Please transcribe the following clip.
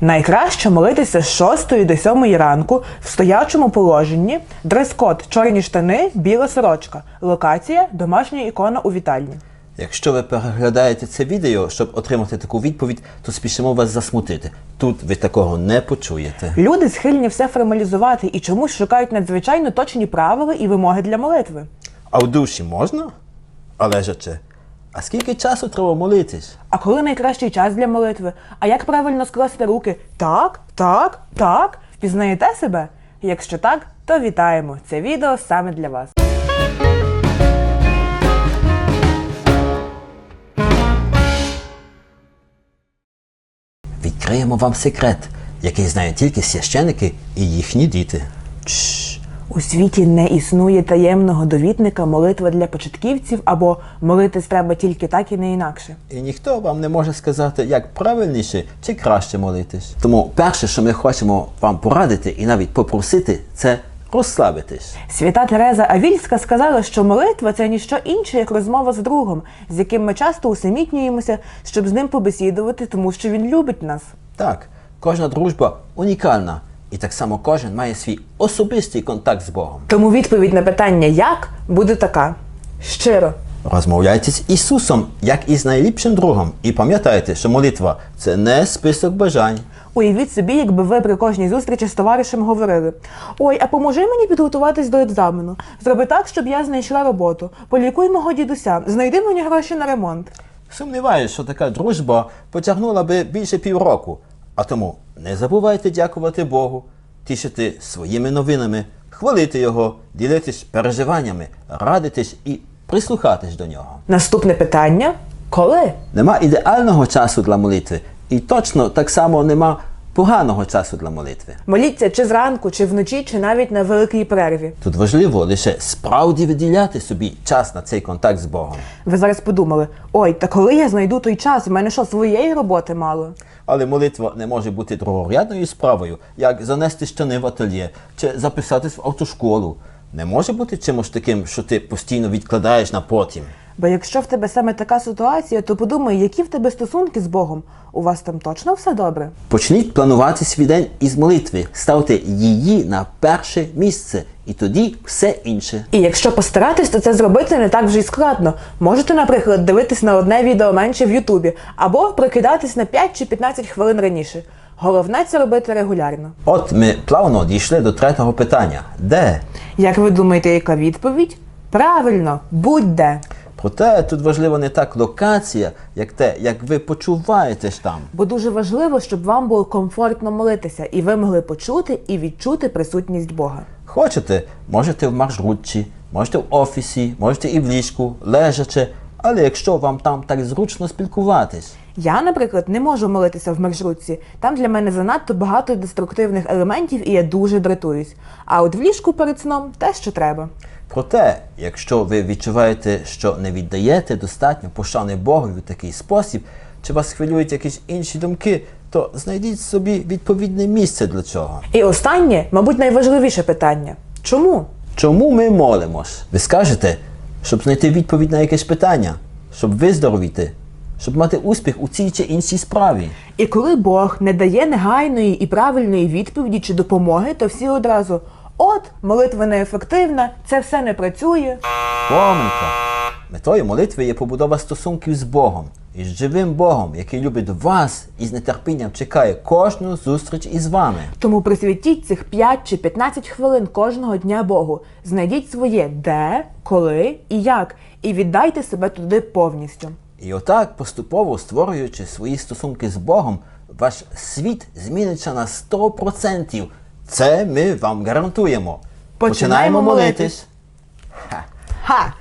Найкраще молитися з 6 до 7 ранку в стоячому положенні. Дрес-код чорні штани, біла сорочка. Локація домашня ікона у вітальні. Якщо ви переглядаєте це відео, щоб отримати таку відповідь, то спішимо вас засмутити. Тут ви такого не почуєте. Люди схильні все формалізувати і чомусь шукають надзвичайно точні правила і вимоги для молитви. А в душі можна? А лежачи. А скільки часу треба молитись? А коли найкращий час для молитви? А як правильно скласти руки? Так, так, так. Впізнаєте себе? Якщо так, то вітаємо. Це відео саме для вас. Відкриємо вам секрет, який знають тільки священики і їхні діти. Чш. У світі не існує таємного довідника молитва для початківців або молитись треба тільки так і не інакше. І ніхто вам не може сказати, як правильніше чи краще молитись. Тому перше, що ми хочемо вам порадити і навіть попросити, це розслабитись. Свята Тереза Авільська сказала, що молитва це ніщо інше, як розмова з другом, з яким ми часто усамітнюємося, щоб з ним побесідувати, тому що він любить нас. Так, кожна дружба унікальна, і так само кожен має свій особистий контакт з Богом. Тому відповідь на питання як буде така: щиро. Розмовляйте з Ісусом, як із найліпшим другом, і пам'ятайте, що молитва це не список бажань. Уявіть собі, якби ви при кожній зустрічі з товаришем говорили: Ой, а поможи мені підготуватись до екзамену. Зроби так, щоб я знайшла роботу. Полікуй мого дідуся, знайди мені гроші на ремонт. Сумніваюсь, що така дружба потягнула би більше півроку. А тому не забувайте дякувати Богу, тішити своїми новинами, хвалити Його, ділитись переживаннями, радитись і прислухатись до нього. Наступне питання: коли? Нема ідеального часу для молитви, і точно так само нема поганого часу для молитви. Моліться чи зранку, чи вночі, чи навіть на великій перерві. Тут важливо лише справді виділяти собі час на цей контакт з Богом. Ви зараз подумали: ой, та коли я знайду той час? У мене що своєї роботи мало? Але молитва не може бути другорядною справою, як занести штани в ательє чи записатись в автошколу. Не може бути чимось таким, що ти постійно відкладаєш на потім. Бо якщо в тебе саме така ситуація, то подумай, які в тебе стосунки з Богом. У вас там точно все добре? Почніть планувати свій день із молитви, ставте її на перше місце, і тоді все інше. І якщо постаратись, то це зробити не так вже й складно. Можете, наприклад, дивитись на одне відео менше в Ютубі, або прокидатись на 5 чи 15 хвилин раніше. Головне це робити регулярно. От ми плавно дійшли до третього питання: де? Як ви думаєте, яка відповідь? Правильно, будь-де. Проте тут важливо не так локація, як те, як ви почуваєтесь там. Бо дуже важливо, щоб вам було комфортно молитися, і ви могли почути і відчути присутність Бога. Хочете, можете в маршрутці, можете в офісі, можете і в ліжку, лежачи, але якщо вам там так зручно спілкуватись. Я, наприклад, не можу молитися в маршрутці. Там для мене занадто багато деструктивних елементів, і я дуже дратуюсь. А от в ліжку перед сном те, що треба. Проте, якщо ви відчуваєте, що не віддаєте достатньо пошани Богові в такий спосіб, чи вас хвилюють якісь інші думки, то знайдіть собі відповідне місце для цього. І останнє, мабуть, найважливіше питання: чому? Чому ми молимось? Ви скажете, щоб знайти відповідь на якесь питання, щоб виздоровіти, щоб мати успіх у цій чи іншій справі. І коли Бог не дає негайної і правильної відповіді чи допомоги, то всі одразу: от, молитва неефективна, це все не працює. Помилка. Метою молитви є побудова стосунків з Богом і з живим Богом, який любить вас і з нетерпінням чекає кожну зустріч із вами. Тому присвятіть цих 5 чи 15 хвилин кожного дня Богу. Знайдіть своє де, коли і як, і віддайте себе туди повністю. І отак, поступово створюючи свої стосунки з Богом, ваш світ зміниться на 100%. Це ми вам гарантуємо. Починаємо молитись. Ха. Ха!